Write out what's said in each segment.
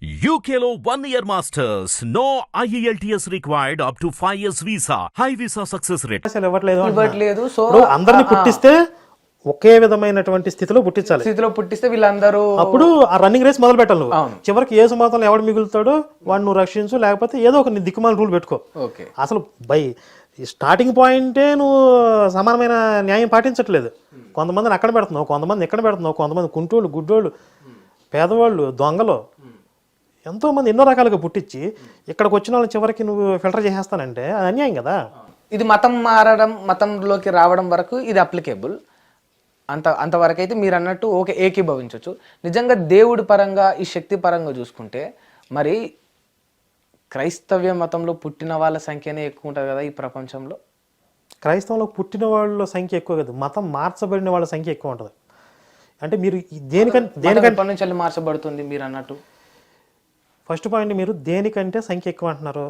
One year masters. No E IELTS required up to 5 years visa. High visa success rate. అసలు ఇవ్వట్లేదు. ఇవ్వట్లేదు so అందరిని పుట్టిస్తే ఒకే విధమైనటువంటి స్థితిలో పుట్టించాలి స్థితిలో పుట్టిస్తే వీళ్ళందరూ అప్పుడు ఆ రన్నింగ్ రేస్ మొదలు పెట్టాలి నువ్వు. చివరికి ఏ సుమాతం ఎవడు మిగులుతాడో వాడు నువ్వు రక్షించు లేకపోతే ఏదో ఒక నీ దిక్కుమాల రూల్ పెట్టుకో ఓకే అసలు బై స్టార్టింగ్ పాయింటే నువ్వు సమానమైన న్యాయం పాటించట్లేదు కొంతమందిని అక్కడ పెడుతున్నావు కొంతమంది ఇక్కడ పెడుతున్నావు కొంతమంది కుంటోళ్ళు గుడ్డోళ్ళు పేదవాళ్ళు దొంగలు ఎంతో మంది ఎన్నో రకాలుగా పుట్టించి ఇక్కడికి వచ్చిన వాళ్ళని చివరికి నువ్వు ఫిల్టర్ చేసేస్తానంటే అది అన్యాయం కదా? ఇది మతం మారడం మతంలోకి రావడం వరకు ఇది అప్లికేబుల్ అంత అంతవరకు అయితే మీరు అన్నట్టు ఓకే ఏకీభవించవచ్చు నిజంగా దేవుడి పరంగా ఈ శక్తి పరంగా చూసుకుంటే మరి క్రైస్తవ్య మతంలో పుట్టిన వాళ్ళ సంఖ్యనే ఎక్కువ ఉంటుంది కదా ఈ ప్రపంచంలో? క్రైస్తవంలో పుట్టిన వాళ్ళ సంఖ్య ఎక్కువ కాదు. మతం మార్చబడిన వాళ్ళ సంఖ్య ఎక్కువ ఉంటుంది. అంటే మీరు దేనికంటే ఎప్పటి నుంచి వెళ్ళి మార్చబడుతుంది మీరు అన్నట్టు? ఫస్ట్ పాయింట్ మీరు దేనికంటే సంఖ్య ఎక్కువ అంటున్నారు?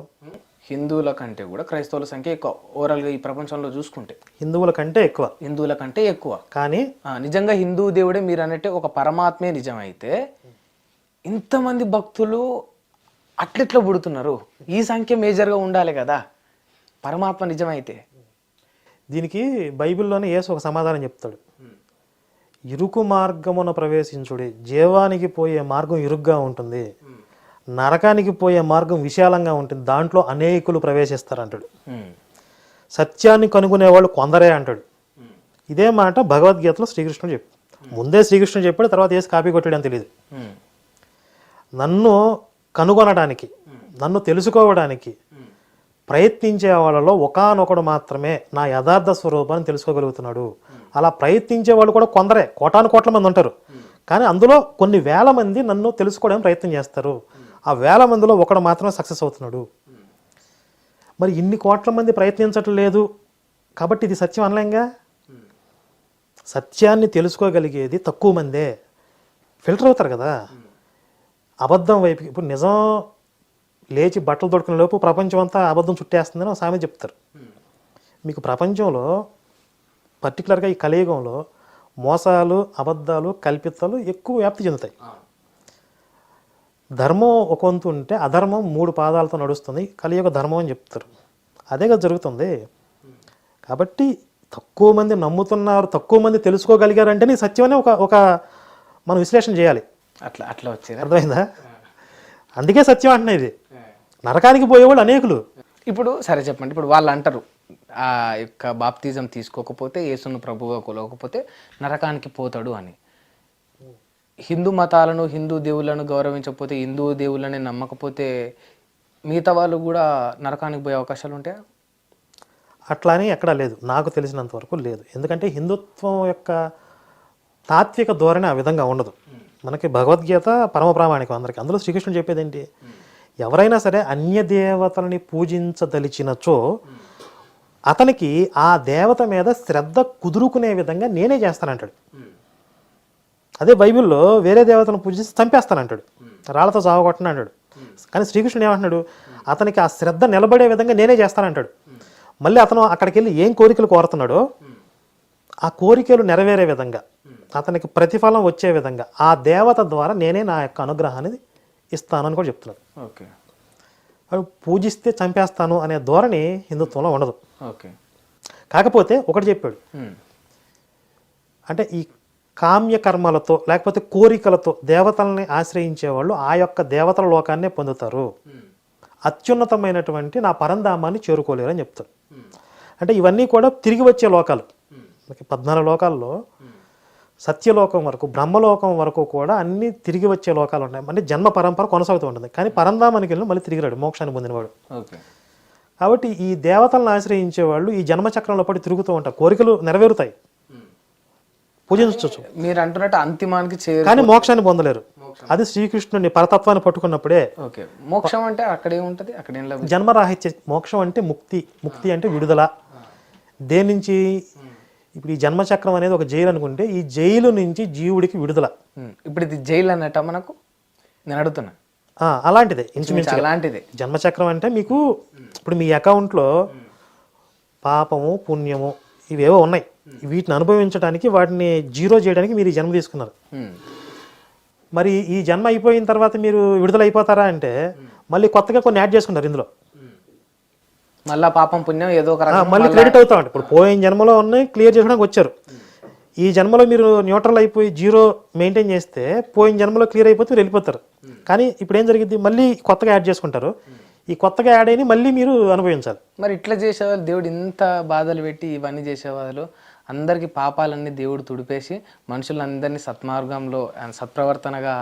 హిందువుల కంటే కూడా క్రైస్తవుల సంఖ్య ఎక్కువ. ఓవరాల్గా ఈ ప్రపంచంలో చూసుకుంటే. హిందువుల కంటే ఎక్కువ. హిందువుల కంటే ఎక్కువ. కానీ నిజంగా హిందూ దేవుడే మీరు అన్నట్టే ఒక పరమాత్మే నిజమైతే ఇంతమంది భక్తులు అట్లెట్లా పుడుతున్నారు? ఈ సంఖ్య మేజర్గా ఉండాలి కదా. పరమాత్మ నిజమైతే. దీనికి బైబిల్లోనే యేసు ఒక సమాధానం చెప్తాడు. ఇరుకు మార్గమున ప్రవేశించుడి జీవానికి పోయే మార్గం ఇరుగ్గా ఉంటుంది. నరకానికి పోయే మార్గం విశాలంగా ఉంటుంది. దాంట్లో అనేకులు ప్రవేశిస్తారు అంటాడు ఉమ్, సత్యాన్ని కనుగొనే వాళ్ళు కొందరే అంటాడు. ఇదే మాట భగవద్గీతలో శ్రీకృష్ణుడు చెప్పు ముందే శ్రీకృష్ణుడు చెప్పాడు తర్వాత వేసి కాపీ కొట్టాడని తెలియదు నన్ను కనుగొనడానికి నన్ను తెలుసుకోవడానికి ప్రయత్నించే వాళ్ళలో ఒకానొకడు మాత్రమే నా యథార్థ స్వరూపాన్ని తెలుసుకోగలుగుతున్నాడు. అలా ప్రయత్నించే వాళ్ళు కూడా కొందరే. కోటాను కోట్ల మంది ఉంటారు. కానీ అందులో కొన్ని వేల మంది నన్ను తెలుసుకోవడానికి ప్రయత్నం చేస్తారు. ఆ వేల మందిలో ఒకడు మాత్రమే సక్సెస్ అవుతున్నాడు. మరి ఇన్ని కోట్ల మంది ప్రయత్నించట్లేదు కాబట్టి ఇది సత్యం అనలేంగా? సత్యాన్ని తెలుసుకోగలిగేది తక్కువ మందే. ఫిల్టర్ అవుతారు కదా? అబద్ధం వైపు ఇప్పుడు నిజం లేచి బట్టలు దొడుకునే లోపు ప్రపంచం అంతా అబద్ధం చుట్టేస్తుందని ఒక సామె చెప్తారు. మీకు ప్రపంచంలో పర్టికులర్గా ఈ కలియుగంలో మోసాలు అబద్ధాలు కల్పితాలు ఎక్కువ వ్యాప్తి చెందుతాయి. ధర్మం ఒక వంతు ఉంటే అధర్మం మూడు పాదాలతో నడుస్తుంది కలియుగ ధర్మం అని చెప్తారు. అదే కదా జరుగుతుంది. కాబట్టి తక్కువ మంది నమ్ముతున్నారు తక్కువ మంది తెలుసుకోగలిగారంటే నీ సత్యమనే ఒక ఒక మనం విశ్లేషణ చేయాలి. అట్లా అట్లా వచ్చేదా? అర్థమైందా? అందుకే సత్యం అంటున్నా ఇది. నరకానికి పోయేవాళ్ళు అనేకులు. ఇప్పుడు సరే చెప్పండి ఇప్పుడు వాళ్ళు అంటారు ఆ యొక్క బాప్తిజం తీసుకోకపోతే యేసును ప్రభువుగా కొలవకపోతే నరకానికి పోతాడు అని. హిందూ మతాలను హిందూ దేవుళ్ళను గౌరవించకపోతే హిందూ దేవుళ్ళని నమ్మకపోతే మిగతా వాళ్ళు కూడా నరకానికి పోయే అవకాశాలు ఉంటాయా? అట్లా అని ఎక్కడా లేదు. నాకు తెలిసినంత వరకు లేదు. ఎందుకంటే హిందుత్వం యొక్క తాత్విక ధోరణి ఆ విధంగా ఉండదు. మనకి భగవద్గీత పరమ ప్రామాణికం అందరికీ. అందులో శ్రీకృష్ణుడు చెప్పేది ఏంటి ఎవరైనా సరే అన్య దేవతలని పూజించదలిచినచో అతనికి ఆ దేవత మీద శ్రద్ధ కుదురుకునే విధంగా నేనే చేస్తానంటాడు. అదే బైబిల్లో వేరే దేవతను పూజిస్తే చంపేస్తానంటాడు. రాళ్ళతో చావగొట్టను అంటాడు. కానీ శ్రీకృష్ణుడు ఏమంటున్నాడు? అతనికి ఆ శ్రద్ధ నిలబడే విధంగా నేనే చేస్తానంటాడు. మళ్ళీ అతను అక్కడికి వెళ్ళి ఏం కోరికలు కోరుతున్నాడో ఆ కోరికలు నెరవేరే విధంగా అతనికి ప్రతిఫలం వచ్చే విధంగా ఆ దేవత ద్వారా నేనే నా యొక్క అనుగ్రహాన్ని ఇస్తానని కూడా చెప్తున్నాడు. ఓకే. పూజిస్తే చంపేస్తాను అనే ధోరణి హిందుత్వంలో ఉండదు. ఓకే. కాకపోతే ఒకటి చెప్పాడు. అంటే ఈ కామ్య కర్మలతో లేకపోతే కోరికలతో దేవతల్ని ఆశ్రయించే వాళ్ళు ఆ యొక్క దేవతల లోకాన్నే పొందుతారు. అత్యున్నతమైనటువంటి నా పరంధామాన్ని చేరుకోలేరు అని చెప్తారు. అంటే ఇవన్నీ కూడా తిరిగి వచ్చే లోకాలు. మనకి పద్నాలుగు లోకాల్లో సత్యలోకం వరకు బ్రహ్మలోకం వరకు కూడా అన్ని తిరిగి వచ్చే లోకాలు ఉన్నాయి. అంటే జన్మ పరంపర కొనసాగుతూ ఉంటుంది. కానీ పరంధామానికి వెళ్ళి మళ్ళీ తిరిగి రాడు మోక్షాన్ని పొందినవాడు. కాబట్టి ఈ దేవతలను ఆశ్రయించే వాళ్ళు ఈ జన్మచక్రంలో పడి తిరుగుతూ ఉంటారు. కోరికలు నెరవేరుతాయి. పూజించవచ్చు మీరు అంటున్నట్టు అంతిమానికి చేరు కానీ మోక్షాన్ని పొందలేరు. అది శ్రీకృష్ణుని పరతత్వాన్ని పట్టుకున్నప్పుడే ఓకే. మోక్షం అంటే అక్కడే ఉంటుంది అక్కడేం లభి జన్మరాహిత్య. మోక్షం అంటే ముక్తి. ముక్తి అంటే విడుదల. దేని నుంచి? ఇప్పుడు ఈ జన్మచక్రం అనేది ఒక జైలు అనుకుంటే ఈ జైలు నుంచి జీవుడికి విడుదల. ఇప్పుడు ఇది జైలు అన్నట్ట మనకు? నేను అడుగుతున్నా. అలాంటిదే. ఇంచుమించు అలాంటిదే. జన్మచక్రం అంటే మీకు ఇప్పుడు మీ అకౌంట్లో పాపము పుణ్యము ఇవేవో ఉన్నాయి. వీటిని అనుభవించడానికి వాటిని జీరో చేయడానికి మీరు ఈ జన్మ తీసుకున్నారు. ఉమ్, మరి ఈ జన్మ అయిపోయిన తర్వాత మీరు విడుదల అయిపోతారా అంటే మళ్ళీ కొత్తగా కొన్ని యాడ్ చేసుకుంటారు ఇందులో. మళ్ళా పాపం పుణ్యం ఏదో ఒక మళ్ళీ క్రెడిట్ అవుతా ఉంటాయి ఇప్పుడు పోయిన జన్మలో ఉన్నాయి క్లియర్ చేసుకోవడానికి వచ్చారు. ఈ జన్మలో మీరు న్యూట్రల్ అయిపోయి జీరో మెయింటైన్ చేస్తే పోయిన జన్మలో క్లియర్ అయిపోతే మీరు వెళ్ళిపోతారు. కానీ ఇప్పుడు ఏం జరిగింది? మళ్ళీ కొత్తగా యాడ్ చేసుకుంటారు. ఈ కొత్తగా యాడ్ అయిన మళ్ళీ మీరు అనుభవించాలి. మరి ఇట్లా చేసేవాళ్ళు దేవుడు ఇంత బాధలు పెట్టి ఇవన్నీ చేసేవాళ్ళు అందరికీ పాపాలన్నీ దేవుడు తుడిపేసి మనుషులందరినీ సత్మార్గంలో సత్ప్రవర్తనగా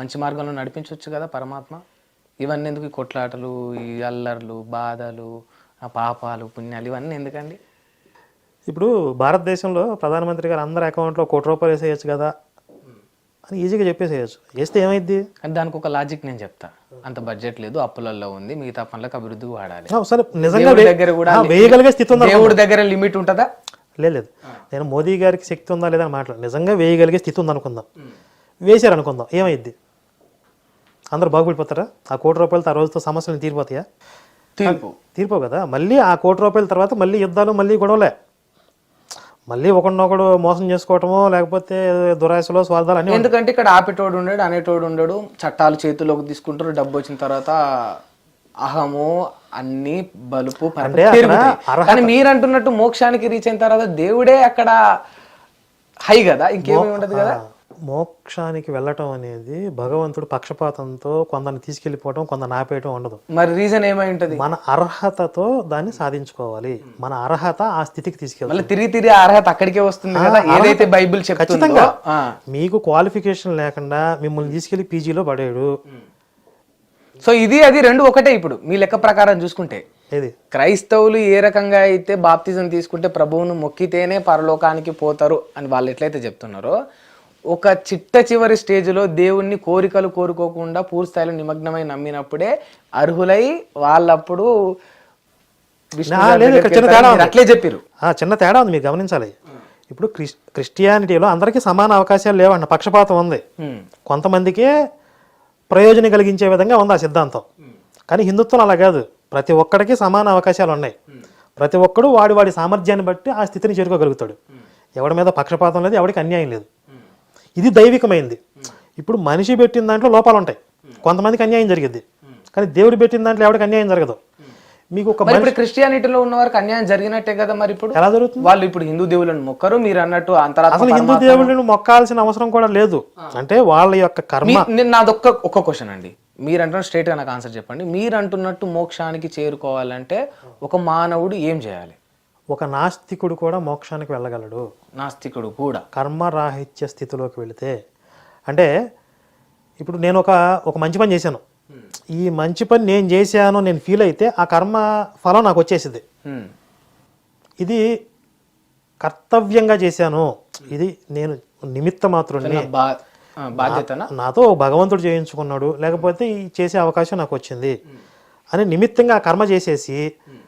మంచి మార్గంలో నడిపించవచ్చు కదా పరమాత్మ? ఇవన్నీ ఎందుకు ఈ కొట్లాటలు ఈ అల్లర్లు బాధలు పాపాలు పుణ్యాలు ఇవన్నీ ఎందుకండి? ఇప్పుడు భారతదేశంలో ప్రధానమంత్రి గారు అందరి అకౌంట్లో కోటి రూపాయలు వేసేయచ్చు కదా అని ఈజీగా చెప్పేసేయచ్చు. వేస్తే ఏమైద్ది? కానీ దానికి ఒక లాజిక్ నేను చెప్తా. అంత బడ్జెట్ లేదు అప్పులలో ఉంది మిగతా పనులకు అభివృద్ధికి వాడాలి. ఆ, సరే నిజంగా దగ్గర కూడా వేయగలిగే స్థితి ఉందా దేవుడి దగ్గర లిమిట్ ఉంటుందా? లేదు లేదు. నేను మోదీ గారికి శక్తి ఉందా లేదా అని మాట్లాడు నిజంగా వేయగలిగే స్థితి ఉంది అనుకుందాం. వేశారు అనుకుందాం. ఏమైద్ది? అందరూ బాగుపడిపోతారా? ఆ కోటి రూపాయలతో ఆ రోజుతో సమస్యలు తీరిపోతాయా? తీర్పు తీరిపోవు కదా. మళ్ళీ ఆ కోటి రూపాయల తర్వాత మళ్ళీ యుద్ధాలు మళ్ళీ గొడవలే. మళ్ళీ ఒకడినొకడు మోసం చేసుకోవటమో లేకపోతే దురాశలో స్వార్థాలు అన్నీ ఎందుకంటే ఇక్కడ ఆపేటోడు ఉండడు అనేటోడు ఉండడు. చట్టాలు చేతుల్లోకి తీసుకుంటారు డబ్బు వచ్చిన తర్వాత అహము అన్ని బలుపు కానీ మీరు అంటున్నట్టు మోక్షానికి రీచ్ అయిన తర్వాత దేవుడే అక్కడ హై కదా ఇంకేమీ ఉండదు కదా? మోక్షానికి వెళ్ళటం అనేది భగవంతుడు పక్షపాతంతో కొందరిని తీసుకెళ్ళిపోవటం కొందరిని ఆపేయటం ఉండదు. మరి రీజన్ ఏమై ఉంటది? మన అర్హతతో దాన్ని సాధించుకోవాలి. మన అర్హత ఆ స్థితికి తీసుకెళ్ళాలి తిరిగి తిరిగి అర్హత అక్కడికే వస్తుంది కదా. ఏదైతే బైబిల్ చెప్తుందో. ఖచ్చితంగా. మీకు క్వాలిఫికేషన్ లేకుండా మిమ్మల్ని తీసుకెళ్ళి పీజీలో పడేయడు. సో ఇది అది రెండు ఒకటే ఇప్పుడు. మీ లెక్క ప్రకారం చూసుకుంటే. ఏది? క్రైస్తవులు ఏ రకంగా అయితే బాప్తిజం తీసుకుంటే ప్రభువును మొక్కితేనే పరలోకానికి పోతారు అని వాళ్ళు ఎట్లయితే చెప్తున్నారో ఒక చిట్ట చివరి స్టేజ్లో దేవుణ్ణి కోరికలు కోరుకోకుండా పూర్తి స్థాయిలో నిమగ్నమై నమ్మినప్పుడే అర్హులై వాళ్ళప్పుడు. అట్లే చెప్పారు ఆ, చిన్న తేడా ఉంది మీరు గమనించాలి. ఇప్పుడు క్రిస్ క్రిస్టియానిటీలో అందరికీ సమాన అవకాశాలు లేవండి పక్షపాతం ఉంది. కొంతమందికే ప్రయోజనం కలిగించే విధంగా ఉంది ఆ సిద్ధాంతం. కానీ హిందుత్వం అలా కాదు. ప్రతి ఒక్కడికి సమాన అవకాశాలు ఉన్నాయి. ప్రతి ఒక్కడు వాడి వాడి సామర్థ్యాన్ని బట్టి ఆ స్థితిని చేరుకోగలుగుతాడు. ఎవడి మీద పక్షపాతం లేదు ఎవడికి అన్యాయం లేదు. ఇది దైవికమైంది. ఇప్పుడు మనిషి పెట్టిన దాంట్లో లోపాలు ఉంటాయి కొంతమందికి అన్యాయం జరిగింది కానీ దేవుడు పెట్టిన దాంట్లో ఎవడికి అన్యాయం జరగదు. మీకు ఒక ఇప్పుడు క్రిస్టియానిటీలో ఉన్న వారికి అన్యాయం జరిగినట్టే కదా మరి ఇప్పుడు? ఎలా జరుగుతుంది? వాళ్ళు ఇప్పుడు హిందూ దేవులను మొక్కరు మీరు అన్నట్టు అంతరాత్మ అసలు హిందూ దేవుళ్ళని మొక్కాల్సిన అవసరం కూడా లేదు. అంటే వాళ్ళ యొక్క కర్మ. నాదొక్క ఒక్క క్వశ్చన్ అండి. మీరు అంటున్న స్ట్రైట్గా నాకు ఆన్సర్ చెప్పండి. మీరు అంటున్నట్టు మోక్షానికి చేరుకోవాలంటే ఒక మానవుడు ఏం చేయాలి? ఒక నాస్తికుడు కూడా మోక్షానికి వెళ్ళగలడు. నాస్తికుడు కూడా. కర్మరాహిత్య స్థితిలోకి వెళితే అంటే ఇప్పుడు నేను ఒక ఒక మంచి పని చేశాను. ఈ మంచి పని నేను చేశాను నేను ఫీల్ అయితే ఆ కర్మ ఫలం నాకు వచ్చేసింది. ఇది కర్తవ్యంగా చేశాను. ఇది నేను నిమిత్త మాత్రుడిని నా బా ఆ, బాధ్యతనా? నాతో భగవంతుడు చేయించుకున్నాడు లేకపోతే ఈ చేసే అవకాశం నాకు వచ్చింది అని నిమిత్తంగా ఆ కర్మ చేసేసి